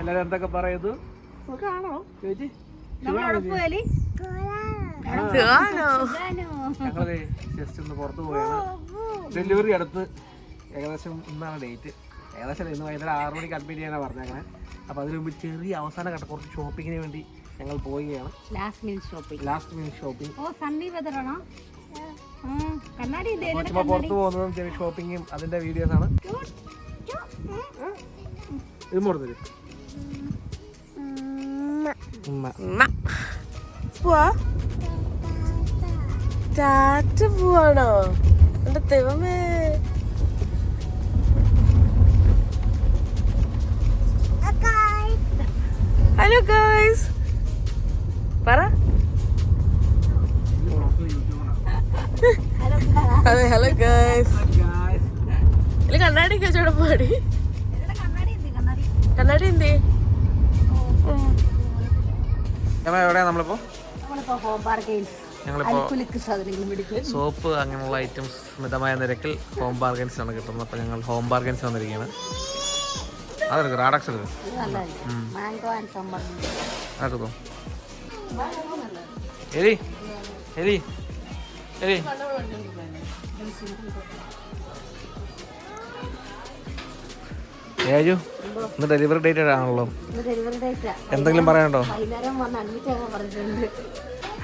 എല്ലാരും എന്തൊക്കെ പറയുന്നു? സുഖാണോ? ചോദിച്ചു ഞങ്ങൾ ജസ്റ്റ് ഒന്ന് പുറത്ത് പോയാണ്. ഡെലിവറി അടുത്ത് ഏകദേശം ഇന്നാണ് ഡേറ്റ്. ഏകദേശം ഇന്ന് വൈകുന്നേരം ആറു മണിക്ക് അഡ്മിറ്റ് ചെയ്യാനാണ് പറഞ്ഞേക്കണേ. അപ്പോൾ അതിന് മുമ്പ് ചെറിയ അവസാന ഘട്ടം കുറച്ച് ഷോപ്പിങ്ങിന് വേണ്ടി ഞങ്ങൾ പോവുകയാണ്. Last minute shopping last minute shopping oh sunny വെതറാണോ കണ്ണാടി ഇതേ ചുമ്മാ പുറത്ത് പോകുന്നതും ചെറിയ ഷോപ്പിങ്ങും അതിന്റെ വീഡിയോസ് ആണ്. ഇത് ടാറ്റ പോവാണോ? എന്റെ ദൈവമേ. ഹലോ ഗേൾസ് പറ. അതെ ഹലോ ഗൈസ് ഇല്ല കണ്ണാടി കച്ചവടം പാടി. കണ്ണാടി എന്ത്? നമ്മളിപ്പോ? ഞങ്ങളിപ്പോ സോപ്പ് അങ്ങനെയുള്ള ഐറ്റംസ് മിതമായ നിരക്കിൽ ഹോം ബാർഗൻസ് ആണ് കിട്ടുന്നത്. അപ്പൊ ഞങ്ങൾ ഹോം ബാർഗൻസ് വന്നിരിക്കുകയാണ്. അതെടുക്കും റാഡക്സ് എടുക്കും. അതെടുക്കും എലി എലി എലി. ഏജു ഇന്ന് ഡെലിവറി ഡേറ്റ് ആണല്ലോ. ഡെലിവറി ഡേറ്റാ എന്തെങ്കിലും പറയാനുണ്ടോ?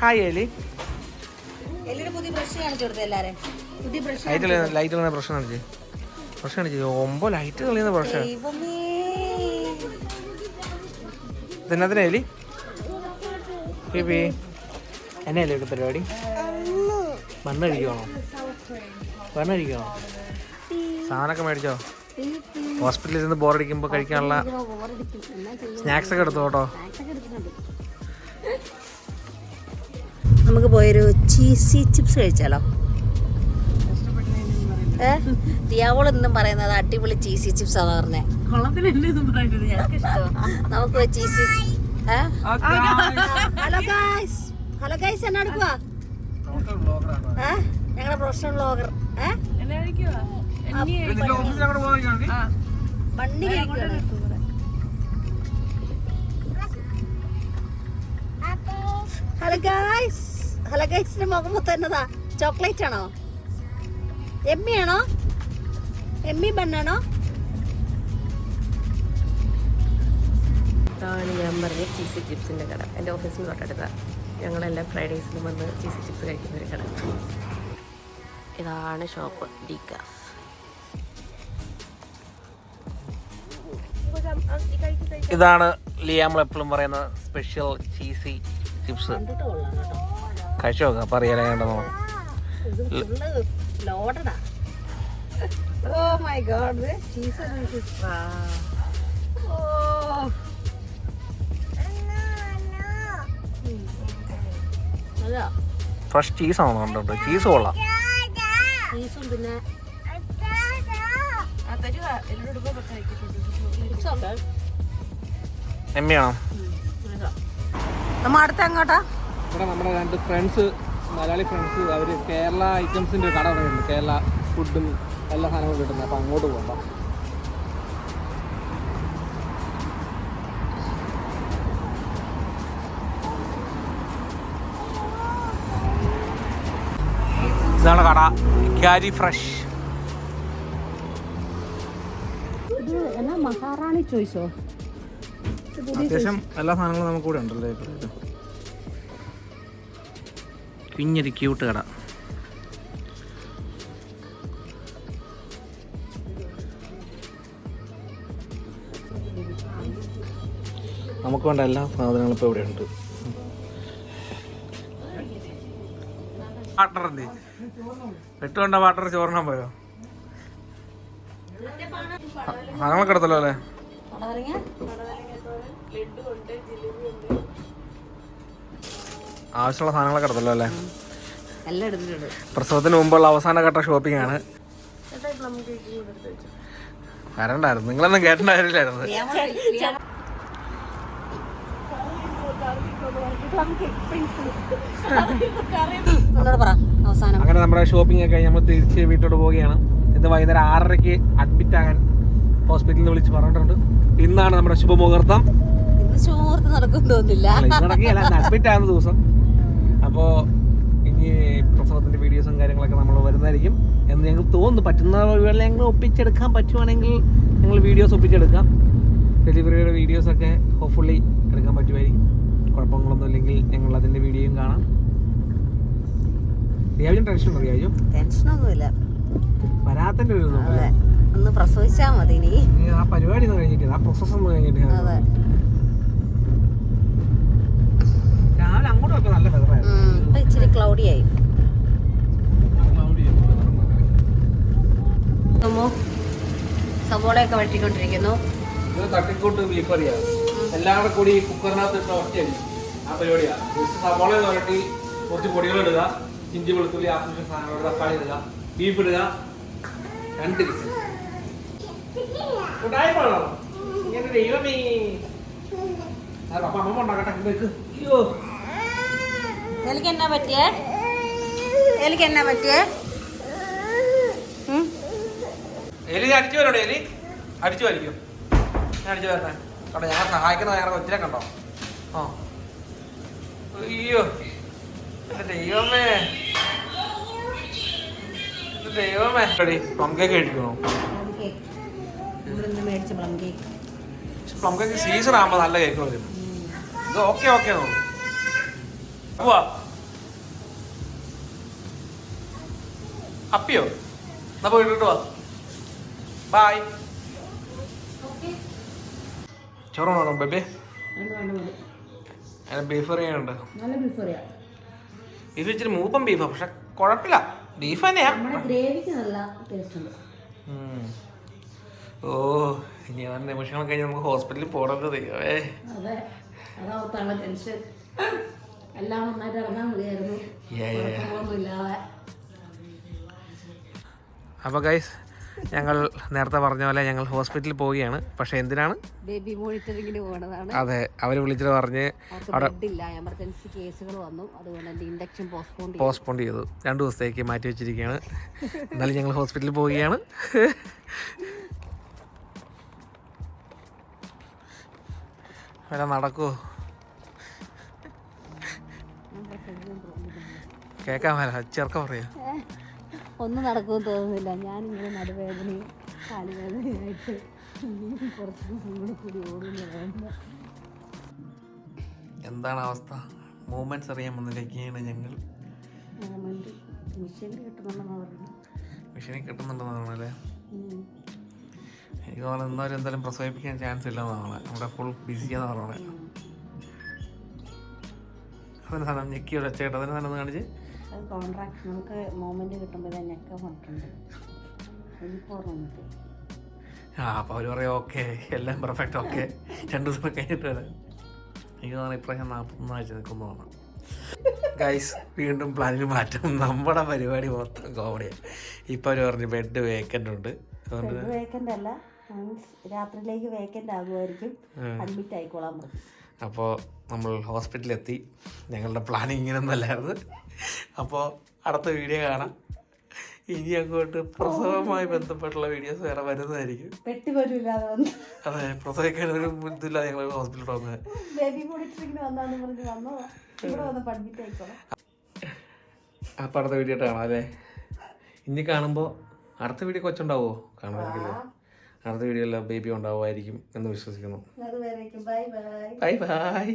ഹായ് എലി. ലൈറ്റ് ലൈറ്റ് കളിയുന്ന പ്രശ്നം കാണിച്ച്. പ്രശ്നം കാണിച്ച്. ഒമ്പോ ലൈറ്റ് കളിയുന്ന പ്രശ്നം ദൈവമേ. ഇതെന്നതിനാ എലി? ബേബി എന്നല്ലേ ഇവിടെ പരിപാടി? മണ്ണ് കഴിക്കണോ മണ്ണ് കഴിക്കണോ സാധനമൊക്കെ മേടിച്ചോ? ഹോസ്പിറ്റലിൽ ചെന്ന് ബോറടിക്കുമ്പോൾ കഴിക്കാനുള്ള സ്നാക്സ് ഒക്കെ എടുത്തു കേട്ടോ? നമുക്ക് പോയൊരു ചീസി ചിപ്സ് കഴിച്ചാലോ? ഏ? ദിയാവോൾ എന്നും പറയുന്നത് അടിപൊളി ചീസി ചിപ്സ് ആണെന്ന് പറഞ്ഞേ. നമുക്ക് cheesy hello guys hello guys എന്നാ എടുക്കുക ഞങ്ങളുടെ പ്രൊഫഷണൽ വ്ളോഗർ ഏ? വണ്ടി കഴിക്കുകയാണ് ഹലോ ഗൈസ് ഹലോ ഗൈസിന്റെ മുഖം തന്നതാ ചോക്ലേറ്റ് ആണോ? എമ്മി ആണോ? എമ്മി ബണ്ണാണോ ഇതാണ് ഞാൻ പറഞ്ഞ ചീസ് ചിപ്സിന്റെ കട. എന്റെ ഓഫീസിൽ തൊട്ടടുത്ത ഞങ്ങളെല്ലാം ഫ്രൈഡേസിലും വന്ന് ചീസ് ചിപ്സ് കഴിക്കുന്ന ഒരു കട. ഇതാണ് ഷോപ്പ് ഡിക്കാസ് ഇതാണ് ലിയാമൾ എപ്പോഴും പറയുന്ന സ്പെഷ്യൽ ചീസി ചിപ്സ് കഴിച്ചു? നോക്കാം അപ്പം അറിയാലോ വേണ്ടതോ ഇത് ഫുള്ള് ലോഡഡാ oh my god cheese oh അല്ല ഫ്രഷ് ചീസ് ആണോ കണ്ടോ? ചീസ് കൊള്ളാം. ചീസും പിന്നെ എമ്മയാണോ നമ്മ അടുത്ത എങ്ങോട്ടാ? ഇവിടെ നമ്മുടെ രണ്ട് ഫ്രണ്ട്സ് മലയാളി ഫ്രണ്ട്സ് അവർ കേരള ഐറ്റംസിന്റെ കട പറയുന്നുണ്ട് കേരള ഫുഡും എല്ലാ സാധനങ്ങളും കിട്ടുന്നത്. അപ്പോൾ അങ്ങോട്ട് പോകണ്ട ഇതാണ് കട. Carry fresh. ഇത് എന്നാ മഹാറാണി ചോയ്സോ? അത്യാവശ്യം എല്ലാ സാധനങ്ങളും നമുക്ക് കൂടെ ഉണ്ടല്ലേ. കുഞ്ഞൊരു ക്യൂട്ട് കട. നമുക്ക് വേണ്ട എല്ലാ സാധനങ്ങളും ഇപ്പോൾ ഇവിടെ ഉണ്ട്. വാട്ടർ എന്തേ പെട്ടുകൊണ്ട വാട്ടർ ചോറിനാൻ പോയോ? സാധനങ്ങളൊക്കെ എടുത്തല്ലോ അല്ലേ? ആവശ്യമുള്ള സാധനങ്ങളൊക്കെ എടുത്തല്ലോ അല്ലേ? എല്ലാം എടുത്തിട്ടുണ്ട്. പ്രസവത്തിന് മുമ്പുള്ള അവസാന ഘട്ട ഷോപ്പിംഗ് ആണ്. വരണ്ടായിരുന്നു. നിങ്ങളൊന്നും കേട്ടിട്ടുണ്ടായിരുന്നില്ലായിരുന്നു ഒന്നുകൂടെ പറ അവസാനം. അങ്ങനെ നമ്മുടെ ഷോപ്പിംഗ് ഒക്കെ കഴിഞ്ഞ് നമ്മൾ തിരിച്ച് വീട്ടോട്ട് പോവുകയാണ്. ഇത് വൈകുന്നേരം ആറരയ്ക്ക് അഡ്മിറ്റ് ആകാൻ ഹോസ്പിറ്റലിൽ നിന്ന് വിളിച്ച് പറഞ്ഞിട്ടുണ്ട്. ഇന്നാണ് നമ്മുടെ ശുഭമുഹൂർത്തം. നടക്കും തോന്നില്ല ദിവസം. അപ്പോൾ ഇനി പ്രസവത്തിന്റെ വീഡിയോസും കാര്യങ്ങളൊക്കെ നമ്മൾ വരുന്നതായിരിക്കും എന്ന് ഞങ്ങൾ തോന്നുന്നു. പറ്റുന്ന വഴികളിൽ ഞങ്ങൾ ഒപ്പിച്ചെടുക്കാൻ പറ്റുവാണെങ്കിൽ ഞങ്ങൾ വീഡിയോസ് ഒപ്പിച്ചെടുക്കാം. ഡെലിവറിയുടെ വീഡിയോസൊക്കെ ഹോപ്പ്ഫുള്ളി എടുക്കാൻ പറ്റുമായിരിക്കും. കുഴപ്പങ്ങളൊന്നും ഇല്ലെങ്കിൽ ഞങ്ങൾ അതിന്റെ വീഡിയോയും കാണാം. റിയാവിനും ടെൻഷൻ റിയാജു? ടെൻഷനൊന്നുമില്ല. വരാത്തതിന്റെ ഒരു ഒന്ന് പ്രസവിച്ചാ മതി ഇനി. ഇനി ആ പരിപാടി ഒന്നും കഴിഞ്ഞിട്ടില്ല ആ പ്രോസസ്സ് ഒന്നും കഴിഞ്ഞിട്ടില്ല അതെ. രാവിലെ അങ്ങോട്ടൊക്കെ നല്ല വെതറായിരുന്നു ഇപ്പൊ ഇച്ചിരി ക്ലൗഡി ആയി. സവോളയൊക്കെ വെട്ടിക്കൊണ്ടിരിക്കുന്നു. ഇത് തട്ടിക്കൂട്ട് ബീഫ് കറിയാണ് എല്ലാം കൂടെ കുക്കറിനകത്ത് ഇട്ട ഒറ്റയടി. ആ പരിപാടിയാണ് സവാള വരട്ടി കുറച്ച് പൊടികൾ ഇടുക ഇഞ്ചി വെളുത്തുള്ളി ആവശ്യം സാധനങ്ങൾ തക്കാളി ഇടുക ബീഫ് ഇടുക രണ്ട് വിസിൽ ഇങ്ങനെ ദൈവമേ. അമ്മ ഉണ്ടാക്കട്ടെ വെക്ക്. അയ്യോ. എനിക്ക് എന്നാ പറ്റിയേ? എനിക്ക് എന്നാ പറ്റിയേ? എലി അടിച്ചു വരണോ എലി. അടിച്ചു വലിക്കും ഞാൻ അടിച്ചു വരണേ കണ്ടോ ഞങ്ങളെ സഹായിക്കുന്ന ഞങ്ങളുടെ കൊച്ചിനെ കണ്ടോ? ആ. അയ്യോ. ദൈവമേ. ദൈവമേ. പൊങ്കേ കഴിക്കണോ? കേക്ക് മേടിച്ച പ്ലം കേക്ക് പക്ഷെ പ്ലം കേക്ക് സീസൺ ആകുമ്പോൾ നല്ല കേക്ക് വരും. ഇത് ഓക്കെ ഓക്കെ നോക്കും അപ്പിയോ? എന്നാ പോയിട്ട് വാ. ബായ് ചോറ് വേണം ബേബേ. ബീഫ് കറിയുണ്ട് ബീഫ് ഇച്ചിരി മൂപ്പം ബീഫാ പക്ഷെ കുഴപ്പമില്ല. ബീഫ് തന്നെയാ. ഗ്രേവിക്ക് നല്ല ടേസ്റ്റ് ഉണ്ട്. ഓ ഇനി അവൻ നിമിഷങ്ങൾ കഴിഞ്ഞ് നമുക്ക് ഹോസ്പിറ്റലിൽ പോകണത് ദൈവമേ. അതെ അതാവത്താണ് ടെൻഷൻ എല്ലാം നന്നായിട്ട് ഇറങ്ങാൻ മതിയായിരുന്നു. Yeah, yeah, yeah. കുഴപ്പങ്ങളൊന്നുമില്ലാതെ. അപ്പോൾ ഗൈസ് ഞങ്ങൾ നേരത്തെ പറഞ്ഞ പോലെ ഞങ്ങൾ ഹോസ്പിറ്റലിൽ പോവുകയാണ്. പക്ഷേ എന്തിനാണ്? ബേബി മോണിറ്ററിങ്ങിന് പോണതാണ്. അതെ അവർ വിളിച്ചിട്ട് പറഞ്ഞ് അവർക്ക് ഇല്ല. എമർജൻസി കേസുകൾ വന്നു. അതുകൊണ്ട് എന്റെ ഇൻഡക്ഷൻ പോസ്റ്റ്പോൺ ചെയ്തു. പോസ്റ്റ്പോൺ ചെയ്തു. രണ്ട് ദിവസത്തേക്ക് മാറ്റി വെച്ചിരിക്കുകയാണ്. എന്നാലും ഞങ്ങൾ ഹോസ്പിറ്റലിൽ പോവുകയാണ്. വല്ല നടക്കുമോ കേക്കാൻ വരാ ചെറുക്ക പറയാ. ഒന്നും നടക്കുമെന്ന് തോന്നുന്നില്ല. ഞാനിങ്ങനെ നടുവേദനയും കാലുവേദനയായിട്ട് കുറച്ച് ദിവസം കൂടി കൂടി ഓടുന്നു എന്താണ് അവസ്ഥ? മൂവ്മെന്റ്സ് അറിയാൻ വന്നിരിക്കുകയാണ് ഞങ്ങൾ. മെഷീൻ കിട്ടുന്നുണ്ടെന്ന് പറയുന്നു മിഷീനിൽ കിട്ടുന്നുണ്ടെന്നാണ് അല്ലേ? ഉം. എനിക്ക് തോന്നുന്നു ഇന്നവരും എന്തായാലും പ്രസവിപ്പിക്കാൻ ചാൻസ് ഇല്ലെന്നാണ് നമ്മുടെ ഫുൾ ബിസിയാന്ന് പറഞ്ഞത് അതിന് സാധനം ഞെക്കി ഒച്ചേട്ട അതിന് സാധനം കാണിച്ച്. കോൺട്രാക്ട് നമുക്ക് മോമെന്റ് കിട്ടുമ്പോൾ ആ അപ്പോൾ അവർ പറയും ഓക്കെ എല്ലാം പെർഫെക്റ്റ് ഓക്കെ. രണ്ട് ദിവസം കഴിഞ്ഞിട്ട് വരാം. എനിക്ക് തോന്നുന്നു ഇപ്രാവശ്യം നാൽപ്പത്തൊന്ന് ആഴ്ച നിൽക്കുന്നതാണ് ഗൈസ് വീണ്ടും പ്ലാനിൽ മാറ്റം. നമ്മുടെ പരിപാടി മൊത്തം കോമഡിയാണ് ഇപ്പോൾ അവർ പറഞ്ഞു ബെഡ് വേക്കന്റ് ഉണ്ട്. അതുകൊണ്ട് വേക്കന്റ് അല്ല. രാത്രിയിലേക്ക് വേക്കന്റ് ആകുമായിരിക്കും. അഡ്മിറ്റ് ആയിക്കോളാൻ അപ്പോൾ നമ്മൾ ഹോസ്പിറ്റലിലെത്തി. ഞങ്ങളുടെ പ്ലാനിങ് ഇങ്ങനെയൊന്നല്ലായിരുന്നു. അപ്പോൾ അടുത്ത വീഡിയോ കാണാം. ഇനി അങ്ങോട്ട് പ്രസവവുമായി ബന്ധപ്പെട്ടുള്ള വീഡിയോസ് വേറെ വരുന്നതായിരിക്കും. അതെ പ്രസവിക്കാൻ ഒരു ഇതില്ല ഞങ്ങൾ ഹോസ്പിറ്റലിൽ വന്നത്. അപ്പൊ അടുത്ത വീഡിയോ കാണാം അല്ലേ? ഇനി കാണുമ്പോൾ അടുത്ത വീഡിയോ കൊച്ചുണ്ടാവോ? കാണാനില്ല അടുത്ത വീഡിയോയിൽ ബേബി ഉണ്ടാവുമായിരിക്കും എന്ന് വിശ്വസിക്കുന്നു. Bye bye.